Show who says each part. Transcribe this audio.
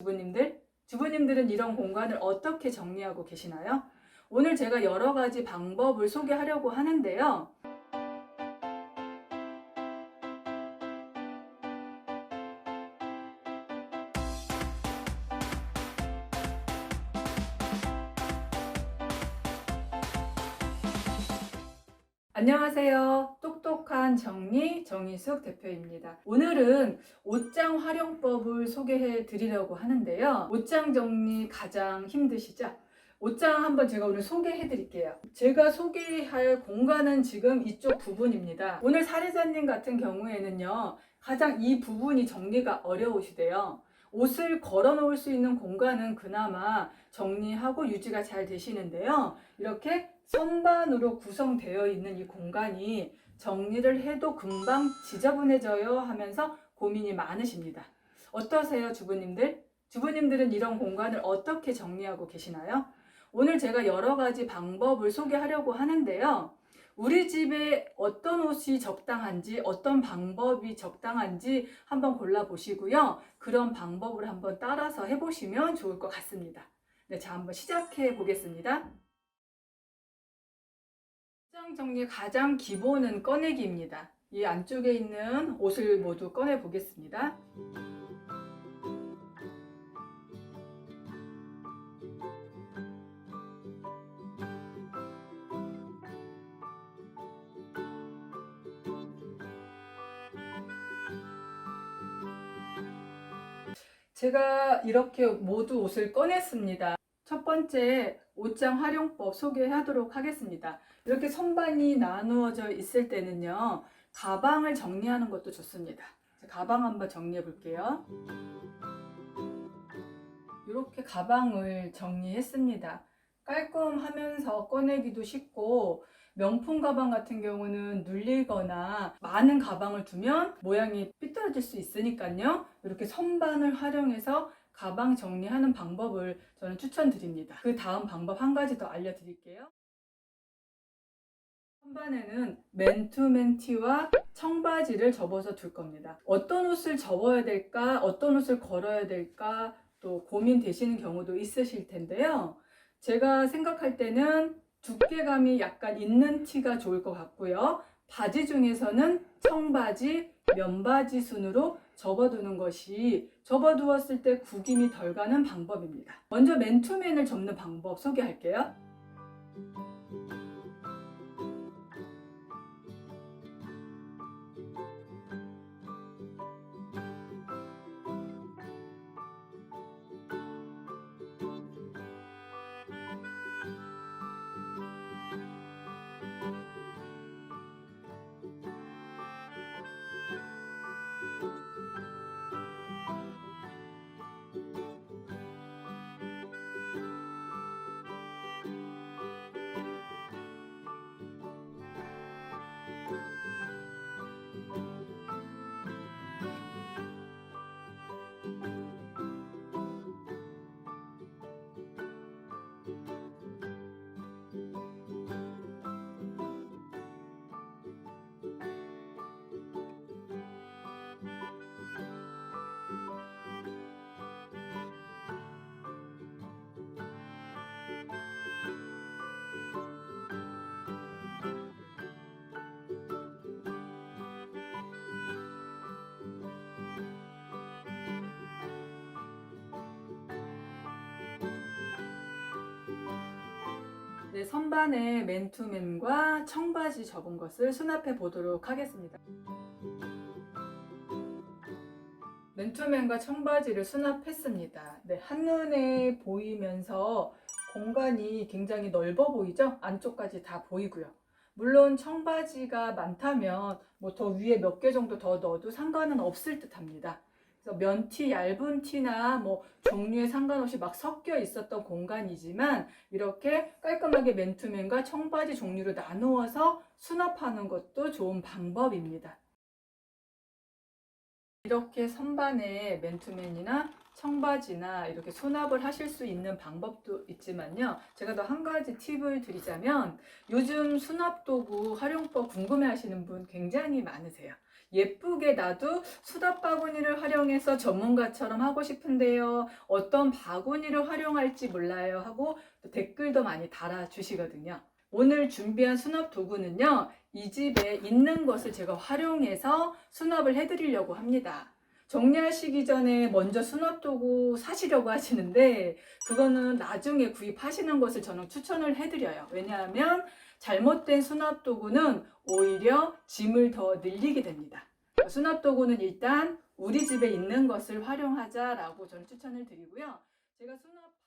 Speaker 1: 주부님들, 주부님들은 이런 공간을 어떻게 정리하고 계시나요? 오늘 제가 여러 가지 방법을 소개하려고 하는데요. 안녕하세요. 똑똑한 정리 정희숙 대표입니다. 오늘은 옷장 활용법을 소개해 드리려고 하는데요. 옷장 정리 가장 힘드시죠? 옷장 한번 제가 오늘 소개해 드릴게요. 제가 소개할 공간은 지금 이쪽 부분입니다. 오늘 사례자님 같은 경우에는요, 가장 이 부분이 정리가 어려우시대요. 옷을 걸어 놓을 수 있는 공간은 그나마 정리하고 유지가 잘 되시는데요. 이렇게 선반으로 구성되어 있는 이 공간이 정리를 해도 금방 지저분해져요 하면서 고민이 많으십니다. 어떠세요, 주부님들? 주부님들은 이런 공간을 어떻게 정리하고 계시나요? 오늘 제가 여러 가지 방법을 소개하려고 하는데요. 우리 집에 어떤 옷이 적당한지, 어떤 방법이 적당한지 한번 골라보시고요. 그런 방법을 한번 따라서 해보시면 좋을 것 같습니다. 네, 자, 한번 시작해 보겠습니다. 옷장 정리의 가장 기본은 꺼내기입니다. 이 안쪽에 있는 옷을 모두 꺼내 보겠습니다. 제가 이렇게 모두 옷을 꺼냈습니다. 첫 번째 옷장 활용법 소개하도록 하겠습니다. 이렇게 선반이 나누어져 있을 때는요, 가방을 정리하는 것도 좋습니다. 자, 가방 한번 정리해 볼게요. 이렇게 가방을 정리했습니다. 깔끔하면서 꺼내기도 쉽고, 명품 가방 같은 경우는 눌리거나 많은 가방을 두면 모양이 삐 뚤어질 수 있으니까요. 이렇게 선반을 활용해서 가방 정리하는 방법을 저는 추천드립니다. 그 다음 방법 한 가지 더 알려드릴게요. 선반에는 맨투맨 티와 청바지를 접어서 둘 겁니다. 어떤 옷을 접어야 될까, 어떤 옷을 걸어야 될까, 또 고민되시는 경우도 있으실 텐데요. 제가 생각할 때는 두께감이 약간 있는 티가 좋을 것 같고요. 바지 중에서는 청바지, 면바지 순으로 접어두는 것이 접어두었을 때 구김이 덜 가는 방법입니다. 먼저 맨투맨을 접는 방법 소개할게요. 선반에 맨투맨과 청바지 접은 것을 수납해 보도록 하겠습니다. 맨투맨과 청바지를 수납했습니다. 네, 한눈에 보이면서 공간이 굉장히 넓어 보이죠? 안쪽까지 다 보이고요. 물론 청바지가 많다면 뭐 더 위에 몇 개 정도 더 넣어도 상관은 없을 듯 합니다. 그래서 면티, 얇은 티나 뭐 종류에 상관없이 막 섞여 있었던 공간이지만 이렇게 깔끔하게 맨투맨과 청바지 종류로 나누어서 수납하는 것도 좋은 방법입니다. 이렇게 선반에 맨투맨이나 청바지나 이렇게 수납을 하실 수 있는 방법도 있지만요. 제가 더 한 가지 팁을 드리자면 요즘 수납 도구 활용법 궁금해 하시는 분 굉장히 많으세요. 예쁘게 나도 수납 바구니를 활용해서 전문가처럼 하고 싶은데요. 어떤 바구니를 활용할지 몰라요 하고 또 댓글도 많이 달아주시거든요. 오늘 준비한 수납 도구는요. 이 집에 있는 것을 제가 활용해서 수납을 해드리려고 합니다. 정리하시기 전에 먼저 수납 도구 사시려고 하시는데 그거는 나중에 구입하시는 것을 저는 추천을 해드려요. 왜냐하면 잘못된 수납 도구는 오히려 짐을 더 늘리게 됩니다. 수납 도구는 일단 우리 집에 있는 것을 활용하자라고 저는 추천을 드리고요. 제가 수납